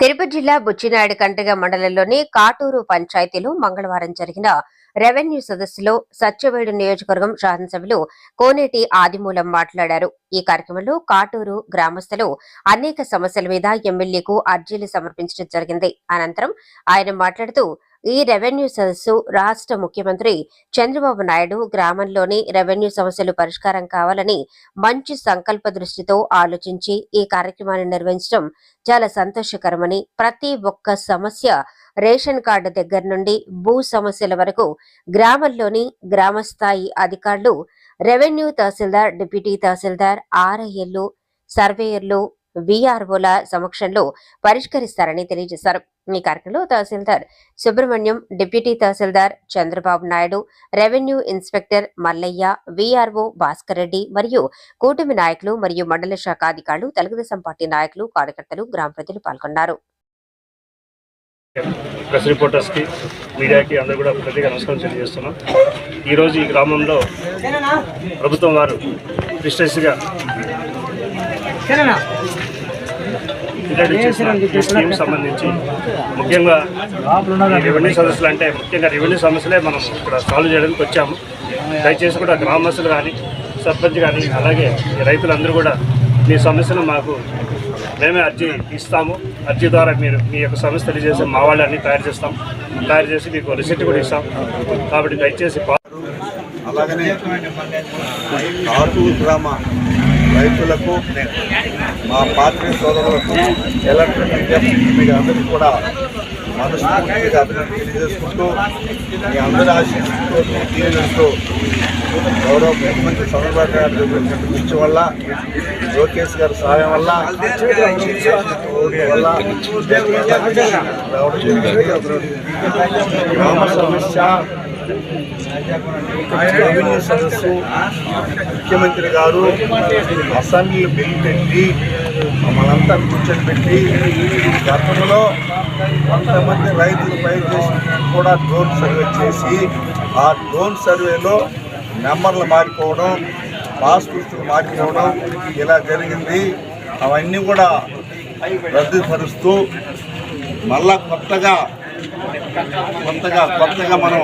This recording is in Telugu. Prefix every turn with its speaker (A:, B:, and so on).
A: తిరుపతి జిల్లా బుచ్చినాయుడు కంటగ మండలంలోని కాటూరు పంచాయతీలో మంగళవారం జరిగిన రెవెన్యూ సదస్సులో సత్యవేడు నియోజకవర్గం శాసనసభ్యులు కోనేటి ఆదిమూలం మాట్లాడారు. ఈ కార్యక్రమంలో కాటూరు గ్రామస్తులు అనేక సమస్యల మీద ఎమ్మెల్యేకు అర్జీలు సమర్పించడం జరిగింది. అనంతరం ఆయన మాట్లాడుతూ ఈ రెవెన్యూ సదస్సు రాష్ట్ర ముఖ్యమంత్రి చంద్రబాబు నాయుడు గ్రామంలోని రెవెన్యూ సమస్యలు పరిష్కారం కావాలని మంచి సంకల్ప దృష్టితో ఆలోచించి ఈ కార్యక్రమాన్ని నిర్వహించడం చాలా సంతోషకరమని ప్రతి ఒక్క సమస్య రేషన్ కార్డు దగ్గర నుండి భూ సమస్యల వరకు గ్రామంలోని గ్రామస్థాయి అధికారులు రెవెన్యూ తహసీల్దార్ డిప్యూటీ తహసీల్దార్ ఆర్ఐఎల్లు సర్వేయర్లు విఆర్ఓల సమక్షంలో పరిష్కరిస్తారని తెలియజేశారు. ఈ కార్యక్రమంలో tahsildar Subrahmanyam deputy tahsildar Chandrababu Naidu revenue inspector Mallaiah VRO Bhaskar Reddy మరియు కూటమి నాయకులు మరియు మండల శాఖ అధికారులు తెలుగుదేశం పార్టీ నాయకులు కార్యకర్తలు గ్రామ ప్రజలు పాల్గొన్నారు.
B: ప్రెస్ రిపోర్టర్స్కి మీడియాకి అందరూ కూడా ప్రత్యేక నమస్కారం తెలియజేస్తున్నాం. ఈరోజు ఈ గ్రామంలో ప్రభుత్వం వారు ప్రిస్టైస్గా స్కీమ్ సంబంధించి ముఖ్యంగా రెవెన్యూ సమస్యలు అంటే ముఖ్యంగా రెవెన్యూ సమస్యలే మనం ఇక్కడ సాల్వ్ చేయడానికి వచ్చాము. దయచేసి కూడా గ్రామస్తులు కానీ సర్పంచ్ కానీ అలాగే ఈ రైతులందరూ కూడా మీ సమస్యను మాకు మేమే అర్జీ ఇస్తాము. అర్జీ ద్వారా మీరు మీ యొక్క సమస్య తెలియజేసి మా వాళ్ళు అన్ని తయారు చేస్తాం. తయారు చేసి మీకు రిసిప్ట్ కూడా ఇస్తాం. కాబట్టి దయచేసి
C: అలాగనే గ్రామ రైతులకు మా పార్టీ సోదరులకు ఎలక్ట్రిక్ మీకు అందరికీ కూడా మనస్ఫూర్తిగా అభినందన తెలియజేసుకుంటూ మీ అందరి ఆశీస్సుతో దీవెనలతో గౌరవ ముఖ్యమంత్రి చంద్రబాబు గారు చూపించిన యొక్క కృషి వల్ల లోకేష్ గారి సహాయం వల్ల వల్ల రావడం జరిగింది. గ్రామ సమస్య రెవెన్యూ సదస్సు ముఖ్యమంత్రి గారు అసెంబ్లీ బిల్ పెట్టి మనంతా కూర్చొని పెట్టి గతంలో కొంతమంది రైతులు పైరు కూడా డ్రోన్ సర్వే చేసి ఆ డ్రోన్ సర్వేలో నెంబర్లు మారిపోవడం పాస్ పుస్తకాలు మారిపోవడం ఇలా జరిగింది. అవన్నీ కూడా రద్దుపరుస్తూ మళ్ళా కొత్తగా కొత్తగా కొత్తగా మనం